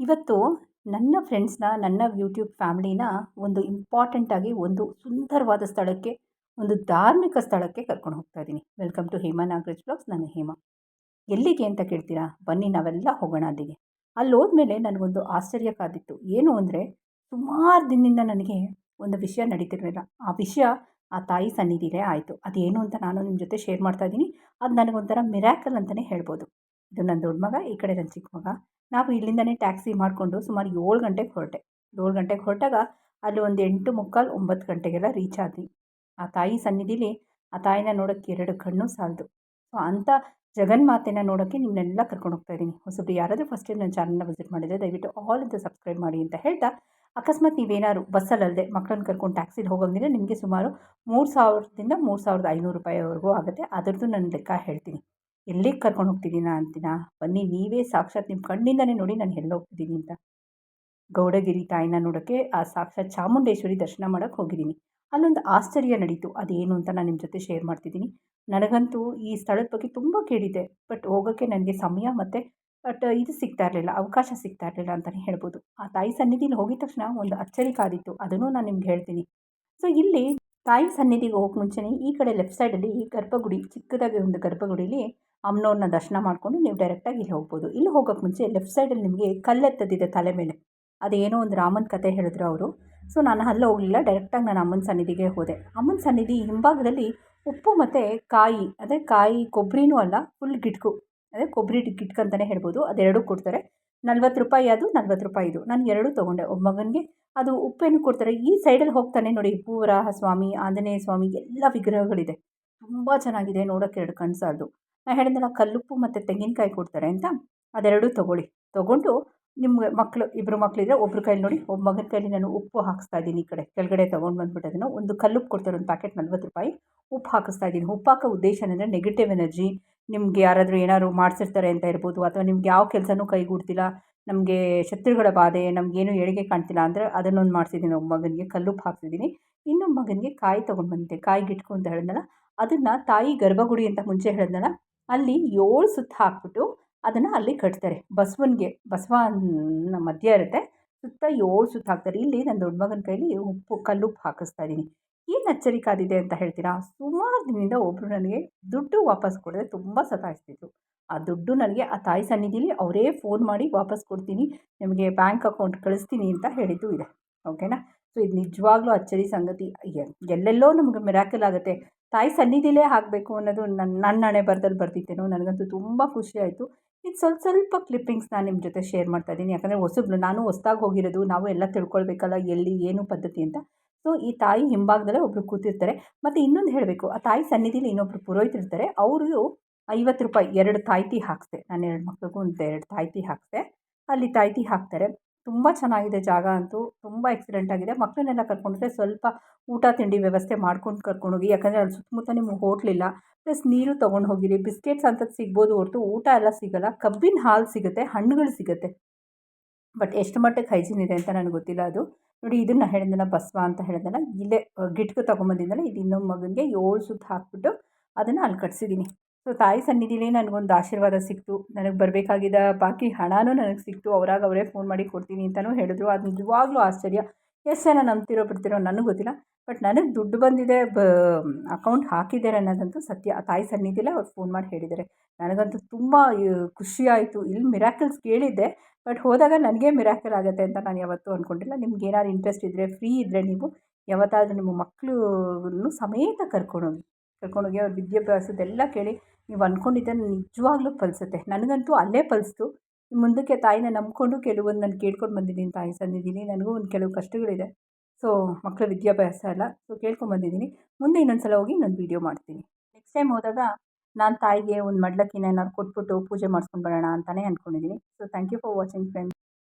ಇವತ್ತು ನನ್ನ ಫ್ರೆಂಡ್ಸ್ನ, ನನ್ನ ಯೂಟ್ಯೂಬ್ ಫ್ಯಾಮಿಲಿನ ಒಂದು ಇಂಪಾರ್ಟೆಂಟಾಗಿ ಒಂದು ಸುಂದರವಾದ ಸ್ಥಳಕ್ಕೆ, ಒಂದು ಧಾರ್ಮಿಕ ಸ್ಥಳಕ್ಕೆ ಕರ್ಕೊಂಡು ಹೋಗ್ತಾ ಇದ್ದೀನಿ. Welcome to Hema Nagaraj blogs ನಾನು ಹೇಮಾ. ಎಲ್ಲಿಗೆ ಅಂತ ಕೇಳ್ತೀರಾ? ಬನ್ನಿ, ನಾವೆಲ್ಲ ಹೋಗೋಣ ಅಲ್ಲಿಗೆ. ಅಲ್ಲಿ ಹೋದ್ಮೇಲೆ ನನಗೊಂದು ಆಶ್ಚರ್ಯ ಕಾದಿತ್ತು. ಏನು ಅಂದರೆ, ಸುಮಾರು ದಿನದಿಂದ ನನಗೆ ಒಂದು ವಿಷಯ ನಡೀತಿರಲಿಲ್ಲ. ಆ ವಿಷಯ ಆ ತಾಯಿ ಸನ್ನಿಧಿಲೇ ಆಯಿತು. ಅದೇನು ಅಂತ ನಾನು ನಿಮ್ಮ ಜೊತೆ ಶೇರ್ ಮಾಡ್ತಾ ಇದ್ದೀನಿ. ಅದು ನನಗೊಂಥರ ಮಿರಾಕಲ್ ಅಂತಲೇ ಹೇಳ್ಬೋದು. ಇದು ನನ್ನ ದೊಡ್ಡ ಮಗ, ಈ ಕಡೆ ನನ್ನ ಚಿಕ್ಕ ಮಗ. ನಾವು ಇಲ್ಲಿಂದನೇ ಟ್ಯಾಕ್ಸಿ ಮಾಡಿಕೊಂಡು ಸುಮಾರು ಏಳು ಗಂಟೆಗೆ ಹೊರಟೆ. ಏಳು ಗಂಟೆಗೆ ಹೊರಟಾಗ ಅಲ್ಲಿ ಒಂದು ಎಂಟು ಮುಕ್ಕಾಲು ಒಂಬತ್ತು ಗಂಟೆಗೆಲ್ಲ ರೀಚ್ ಆದ್ವಿ. ಆ ತಾಯಿ ಸನ್ನಿಧಿಲಿ ಆ ತಾಯಿನ ನೋಡೋಕ್ಕೆ ಎರಡು ಕಣ್ಣು ಸಾಲದು. ಸೊ ಅಂಥ ಜಗನ್ಮಾತೆನ ನೋಡೋಕ್ಕೆ ನಿಮ್ಮನ್ನೆಲ್ಲ ಕರ್ಕೊಂಡು ಹೋಗ್ತಾ ಇದ್ದೀನಿ. ಹೊಸಬ್ರು ಯಾರಾದರೂ ಫಸ್ಟ್ ಟೈಮ್ ನನ್ನ ಚಾನಲ್ನ ವಿಸಿಟ್ ಮಾಡಿದರೆ ದಯವಿಟ್ಟು ಆಲ್ ಅಂತ ಸಬ್ಸ್ಕ್ರೈಬ್ ಮಾಡಿ ಅಂತ ಹೇಳ್ತಾ, ಅಕಸ್ಮಾತ್ ನೀವೇನಾದ್ರು ಬಸ್ಸಲ್ಲದೆ ಮಕ್ಕಳನ್ನ ಕರ್ಕೊಂಡು ಟ್ಯಾಕ್ಸಿಲಿ ಹೋಗೋಂಗಿದ್ರೆ ನಿಮಗೆ ಸುಮಾರು ಮೂರು ಸಾವಿರದಿಂದ ಮೂರು ಸಾವಿರದ ಐನೂರು ರೂಪಾಯಿವರೆಗೂ ಆಗುತ್ತೆ. ಅದರದ್ದು ನಾನು ಲೆಕ್ಕ ಹೇಳ್ತೀನಿ. ಎಲ್ಲಿಗೆ ಕರ್ಕೊಂಡು ಹೋಗ್ತಿದ್ದೀನ ಅಂತೀನ? ಬನ್ನಿ, ನೀವೇ ಸಾಕ್ಷಾತ್ ನಿಮ್ಮ ಕಣ್ಣಿಂದನೇ ನೋಡಿ ನಾನು ಎಲ್ಲಿ ಹೋಗ್ತಿದ್ದೀನಿ ಅಂತ. ಗೌಡಗಿರಿ ತಾಯಿನ ನೋಡೋಕ್ಕೆ ಆ ಸಾಕ್ಷಾತ್ ಚಾಮುಂಡೇಶ್ವರಿ ದರ್ಶನ ಮಾಡೋಕ್ಕೆ ಹೋಗಿದ್ದೀನಿ. ಅಲ್ಲೊಂದು ಆಶ್ಚರ್ಯ ನಡೀತು. ಅದೇನು ಅಂತ ನಾನು ನಿಮ್ಮ ಜೊತೆ ಶೇರ್ ಮಾಡ್ತಿದ್ದೀನಿ. ನನಗಂತೂ ಈ ಸ್ಥಳದ ಬಗ್ಗೆ ತುಂಬ ಕೇಳಿದ್ದೆ ಬಟ್ ಹೋಗೋಕ್ಕೆ ನನಗೆ ಸಮಯ ಮತ್ತು, ಬಟ್ ಇದು ಸಿಗ್ತಾ ಇರಲಿಲ್ಲ, ಅವಕಾಶ ಸಿಗ್ತಾ ಇರಲಿಲ್ಲ ಅಂತಲೇ ಹೇಳ್ಬೋದು. ಆ ತಾಯಿ ಸನ್ನಿಧಿಲಿ ಹೋಗಿದ ತಕ್ಷಣ ಒಂದು ಅಚ್ಚರಿ ಕಾದಿತ್ತು. ಅದನ್ನು ನಾನು ನಿಮ್ಗೆ ಹೇಳ್ತೀನಿ. ಸೊ ಇಲ್ಲಿ ತಾಯಿ ಸನ್ನಿಧಿಗೆ ಹೋಗೋಕೆ ಮುಂಚೆನೇ ಈ ಕಡೆ ಲೆಫ್ಟ್ ಸೈಡಲ್ಲಿ ಈ ಗರ್ಭಗುಡಿ, ಚಿಕ್ಕದಾಗಿ ಒಂದು ಗರ್ಭಗುಡಿಲಿ ಅಮ್ಮನವ್ರನ್ನ ದರ್ಶನ ಮಾಡಿಕೊಂಡು ನೀವು ಡೈರೆಕ್ಟಾಗಿ ಇಲ್ಲಿ ಹೋಗ್ಬೋದು. ಇಲ್ಲಿ ಹೋಗೋಕ್ಕೆ ಮುಂಚೆ ಲೆಫ್ಟ್ ಸೈಡಲ್ಲಿ ನಿಮಗೆ ಕಲ್ಲೆತ್ತದಿದೆ ತಲೆ ಮೇಲೆ. ಅದೇನೋ ಒಂದು ರಾಮನ ಕತೆ ಹೇಳಿದ್ರು ಅವರು. ಸೊ ನಾನು ಅಲ್ಲೇ ಹೋಗಲಿಲ್ಲ ಡೈರೆಕ್ಟಾಗಿ ನಾನು ಅಮ್ಮನ ಸನ್ನಿಧಿಗೆ ಹೋದೆ. ಅಮ್ಮನ ಸನ್ನಿಧಿ ಹಿಂಭಾಗದಲ್ಲಿ ಉಪ್ಪು ಮತ್ತು ಕಾಯಿ, ಅದೇ ಕಾಯಿ ಕೊಬ್ಬರಿನೂ ಅಲ್ಲ ಫುಲ್ ಗಿಟ್ಕು. ಅದೇ ಕೊಬ್ಬರಿ ಗಿಟ್ಕು ಅಂತಲೇ ಹೇಳ್ಬೋದು. ಅದೆರಡೂ ಕೊಡ್ತಾರೆ. ನಲ್ವತ್ತು ರೂಪಾಯಿ ಅದು, ನಲ್ವತ್ತು ರೂಪಾಯಿ ಇದು. ನಾನು ಎರಡೂ ತೊಗೊಂಡೆ. ಒಬ್ಬ ಮಗನಿಗೆ ಅದು ಉಪ್ಪೇನು ಕೊಡ್ತಾರೆ. ಈ ಸೈಡಲ್ಲಿ ಹೋಗ್ತಾನೆ ನೋಡಿ, ಭೂವರಾಹ ಸ್ವಾಮಿ, ಆಂಜನೇಯ ಸ್ವಾಮಿ, ಎಲ್ಲ ವಿಗ್ರಹಗಳಿದೆ. ತುಂಬ ಚೆನ್ನಾಗಿದೆ ನೋಡೋಕ್ಕೆ ಎರಡು ಕಣ್ಸು ನಾನು ಹೇಳಿದ್ನಲ್ಲ, ಕಲ್ಲುಪ್ಪು ಮತ್ತು ತೆಂಗಿನಕಾಯಿ ಕೊಡ್ತಾರೆ ಅಂತ? ಅದೆರಡೂ ತೊಗೊಳ್ಳಿ. ತೊಗೊಂಡು ನಿಮಗೆ ಮಕ್ಕಳು ಇಬ್ಬರು ಮಕ್ಕಳಿದ್ರೆ ಒಬ್ಬರ ಕೈಲಿ ನೋಡಿ, ಒಬ್ಬ ಮಗನ ಕೈಲಿ ನಾನು ಉಪ್ಪು ಹಾಕಿಸ್ತಾ ಇದ್ದೀನಿ ಈ ಕಡೆ. ಕೆಳಗಡೆ ತೊಗೊಂಡು ಬಂದ್ಬಿಟ್ಟು ಅದನ್ನು. ಒಂದು ಕಲ್ಲುಪ್ಪು ಕೊಡ್ತಾರೆ, ಒಂದು ಪ್ಯಾಕೆಟ್ ನಲ್ವತ್ತು ರೂಪಾಯಿ. ಉಪ್ಪು ಹಾಕಿಸ್ತಾ ಇದ್ದೀನಿ. ಉಪ್ಪು ಹಾಕೋ ಉದ್ದೇಶ ಏನಂದರೆ ನೆಗೆಟಿವ್ ಎನರ್ಜಿ ನಿಮ್ಗೆ ಯಾರಾದರೂ ಏನಾದ್ರು ಮಾಡಿಸಿರ್ತಾರೆ ಅಂತ ಇರ್ಬೋದು ಅಥವಾ ನಿಮ್ಗೆ ಯಾವ ಕೆಲಸನೂ ಕೈಗೂಡ್ತಿಲ್ಲ ನಮಗೆ ಶತ್ರುಗಳ ಬಾಧೆ ನಮಗೇನು ಏಳಿಗೆ ಕಾಣ್ತಿಲ್ಲ ಅಂದರೆ ಅದನ್ನೊಂದು ಮಾಡಿಸಿದ್ದೀನಿ. ಒಬ್ಬ ಮಗನಿಗೆ ಕಲ್ಲುಪ್ಪು ಹಾಕ್ತಿದ್ದೀನಿ ಇನ್ನೊಬ್ಬ ಮಗನಿಗೆ ಕಾಯಿ ತೊಗೊಂಡು ಬಂದಿದ್ದೆ ಕಾಯಿ ಗಿಟ್ಕು ಅಂತ ಹೇಳಿದ್ನಲ್ಲ, ಅದನ್ನು ತಾಯಿ ಗರ್ಭಗುಡಿ ಅಂತ ಮುಂಚೆ ಹೇಳಿದ್ನಲ್ಲ, ಅಲ್ಲಿ ಏಳು ಸುತ್ತ ಹಾಕ್ಬಿಟ್ಟು ಅದನ್ನು ಅಲ್ಲಿ ಕಟ್ತಾರೆ. ಬಸವನಿಗೆ ಬಸವನ ಮಧ್ಯ ಇರುತ್ತೆ, ಸುತ್ತ ಏಳು ಸುತ್ತ ಹಾಕ್ತಾರೆ. ಇಲ್ಲಿ ನನ್ನ ದೊಡ್ಡ ಮಗನ ಕೈಲಿ ಉಪ್ಪು, ಕಲ್ಲುಪ್ಪು ಹಾಕಿಸ್ತಾ ಇದ್ದೀನಿ. ಏನು ಅಚ್ಚರಿಕಾದಿದೆ ಅಂತ ಹೇಳ್ತೀರಾ? ಸುಮಾರು ದಿನದಿಂದ ಒಬ್ಬರು ನನಗೆ ದುಡ್ಡು ವಾಪಸ್ ಕೊಡದೆ ತುಂಬ ಸತಾಯಿಸ್ತಿದ್ರು. ಆ ದುಡ್ಡು ನನಗೆ ಆ ತಾಯಿ ಸನ್ನಿಧಿಲಿ ಅವರೇ ಫೋನ್ ಮಾಡಿ ವಾಪಸ್ ಕೊಡ್ತೀನಿ, ನಿಮಗೆ ಬ್ಯಾಂಕ್ ಅಕೌಂಟ್ ಕಳಿಸ್ತೀನಿ ಅಂತ ಹೇಳಿದ್ದು ಇದೆ. ಓಕೆನಾ? ಸೊ, ಇದು ನಿಜವಾಗ್ಲೂ ಅಚ್ಚರಿ ಸಂಗತಿ. ಎಲ್ಲೆಲ್ಲೋ ನಮಗೆ ಮಿರಾಕಲ್ ಆಗುತ್ತೆ. ತಾಯಿ ಸನ್ನಿಧಿಲೇ ಆಗಬೇಕು ಅನ್ನೋದು ನನ್ನ ನನ್ನ ಹಣೆ ಬರದಲ್ಲಿ ಬರ್ತಿತ್ತೇನೋ ನನಗಂತೂ ತುಂಬ ಖುಷಿ ಇದು ಸ್ವಲ್ಪ ಸ್ವಲ್ಪ ಕ್ಲಿಪ್ಪಿಂಗ್ಸ್ ನಾನು ನಿಮ್ಮ ಜೊತೆ ಶೇರ್ ಮಾಡ್ತಾ ಇದ್ದೀನಿ. ಯಾಕಂದರೆ ಹೊಸಬ್ರು ನಾನು ಹೊಸ್ದಾಗಿ ಹೋಗಿರೋದು, ನಾವು ಎಲ್ಲ ತಿಳ್ಕೊಳ್ಬೇಕಲ್ಲ, ಎಲ್ಲಿ, ಏನು ಪದ್ಧತಿ ಅಂತ. ಸೊ ಈ ತಾಯಿ ಹಿಂಭಾಗದಲ್ಲೇ ಒಬ್ಬರು ಕೂತಿರ್ತಾರೆ. ಮತ್ತು ಇನ್ನೊಂದು ಹೇಳಬೇಕು. ಆ ತಾಯಿ ಸನ್ನಿಧಿಲಿ ಇನ್ನೊಬ್ಬರು ಪುರೋಹಿತರಿರ್ತಾರೆ ಅವರು ಐವತ್ತು ರೂಪಾಯಿ, ಎರಡು ತಾಯ್ತಿ ಹಾಕಿಸ್ದೆ. ನಾನು ಎರಡು ಮಕ್ಳಿಗೂ ಅಂತ ಎರಡು ತಾಯ್ತಿ ಹಾಕಿಸ್ದೆ. ಅಲ್ಲಿ ತಾಯ್ತಿ ಹಾಕ್ತಾರೆ. ತುಂಬ ಚೆನ್ನಾಗಿದೆ ಜಾಗ ಅಂತೂ. ತುಂಬ ಎಕ್ಸಲೆಂಟ್ ಆಗಿದೆ. ಮಕ್ಕಳನ್ನೆಲ್ಲ ಕರ್ಕೊಂಡ್ರೆ ಸ್ವಲ್ಪ ಊಟ, ತಿಂಡಿ ವ್ಯವಸ್ಥೆ ಮಾಡ್ಕೊಂಡು ಕರ್ಕೊಂಡೋಗಿ. ಯಾಕಂದರೆ ಅಲ್ಲಿ ಸುತ್ತಮುತ್ತ ನಿಮ್ಗೆ ಹೋಟ್ಲಿಲ್ಲ ಪ್ಲಸ್ ನೀರು ತೊಗೊಂಡು ಹೋಗಿರಿ. ಬಿಸ್ಕೆಟ್ಸ್ ಅಂಥದ್ದು ಸಿಗ್ಬೋದು ಹೊರತು ಊಟ ಎಲ್ಲ ಸಿಗೋಲ್ಲ. ಕಬ್ಬಿನ ಹಾಲು ಸಿಗುತ್ತೆ. ಹಣ್ಣುಗಳು ಸಿಗುತ್ತೆ. ಬಟ್ ಎಷ್ಟು ಮಟ್ಟಕ್ಕೆ ಹೈಜಿನ್ ಇದೆ ಅಂತ ನನಗೆ ಗೊತ್ತಿಲ್ಲ ಅದು. ನೋಡಿ, ಇದನ್ನು ಹೇಳಿದ್ನಲ್ಲ ಬಸ್ವ ಅಂತ ಹೇಳಿದ್ನಲ್ಲ, ಇಲ್ಲೇ ಗಿಟ್ಕು ತೊಗೊಂಬಂದಿದ್ದಲ್ಲ ಇದು ಇನ್ನೊಂದು ಮಗನಿಗೆ ಏಳು ಸುತ್ತು ಹಾಕ್ಬಿಟ್ಟು ಅದನ್ನು ಅಲ್ಲಿ ಕಟ್ಸಿದ್ದೀನಿ ಸೊ ತಾಯಿ ಸನ್ನಿಧಿಲೇ ನನಗೊಂದು ಆಶೀರ್ವಾದ ಸಿಕ್ತು. ನನಗೆ ಬರಬೇಕಾಗಿದ್ದ ಬಾಕಿ ಹಣನೂ ನನಗೆ ಸಿಕ್ತು. ಅವರಾಗ ಅವರೇ ಫೋನ್ ಮಾಡಿ ಕೊಡ್ತೀನಿ ಅಂತಲೂ ಹೇಳಿದ್ರು. ಅದು ನಿಜವಾಗ್ಲೂ ಆಶ್ಚರ್ಯ. ಎಷ್ಟು ಜನ ನಂಬ್ತಿರೋ ಬಿಡ್ತಿರೋ ನನಗೆ ಗೊತ್ತಿಲ್ಲ. ಬಟ್ ನನಗೆ ದುಡ್ಡು ಬಂದಿದೆ, ಬ, ಅಕೌಂಟ್ ಹಾಕಿದ್ದಾರೆ ಅನ್ನೋದಂತೂ ಸತ್ಯ. ತಾಯಿ ಸನ್ನಿಧಿಲೇ ಅವ್ರು ಫೋನ್ ಮಾಡಿ ಹೇಳಿದ್ದಾರೆ. ನನಗಂತೂ ತುಂಬ ಖುಷಿ ಆಯಿತು. ಇಲ್ಲಿ ಮಿರಾಕಲ್ಸ್ ಕೇಳಿದ್ದೆ, ಬಟ್ ಹೋದಾಗ ನನಗೆ ಮಿರಾಕಲ್ ಆಗುತ್ತೆ ಅಂತ ನಾನು ಯಾವತ್ತೂ ಅಂದ್ಕೊಂಡಿಲ್ಲ ನಿಮ್ಗೆ ಏನಾದ್ರು ಇಂಟ್ರೆಸ್ಟ್ ಇದ್ದರೆ ಫ್ರೀ ಇದ್ದರೆ ನೀವು ಯಾವತ್ತಾದರೂ ನಿಮ್ಮ ಮಕ್ಕಳು ಸಮೇತ ಕರ್ಕೊಂಡೋಗಿ ಕರ್ಕೊಂಡೋಗಿ ಅವ್ರ ವಿದ್ಯಾಭ್ಯಾಸದೆಲ್ಲ ಕೇಳಿ ನೀವು ಅಂದ್ಕೊಂಡಿದ್ದನ್ನು ನಿಜವಾಗ್ಲೂ ಫಲಿಸುತ್ತೆ. ನನಗಂತೂ ಅಲ್ಲೇ ಫಲಿಸ್ತು. ಮುಂದಕ್ಕೆ ತಾಯಿನ ನಂಬಿಕೊಂಡು ಕೆಲವೊಂದು ನಾನು ಕೇಳ್ಕೊಂಡು ಬಂದಿದ್ದೀನಿ ತಾಯಿ ಸನ್ನಿಧಿಲಿ, ನನಗೂ ಒಂದು ಕೆಲವು ಕಷ್ಟಗಳಿದೆ. ಸೊ ಮಕ್ಕಳ ವಿದ್ಯಾಭ್ಯಾಸ ಎಲ್ಲ ಸೊ ಕೇಳ್ಕೊಂಬಂದಿದ್ದೀನಿ ಮುಂದೆ ಇನ್ನೊಂದು ಸಲ ಹೋಗಿ ಇನ್ನೊಂದು ವೀಡಿಯೋ ಮಾಡ್ತೀನಿ. ನೆಕ್ಸ್ಟ್ ಟೈಮ್ ಹೋದಾಗ ನಾನು ತಾಯಿಗೆ ಒಂದು ಮಡ್ಲಕ್ಕಿನ ಏನಾದ್ರು ಕೊಟ್ಬಿಟ್ಟು ಪೂಜೆ ಮಾಡಿಸ್ಕೊಂಡು ಬರೋಣ ಅಂತಲೇ ಅಂದ್ಕೊಂಡಿದ್ದೀನಿ so thank you for watching friends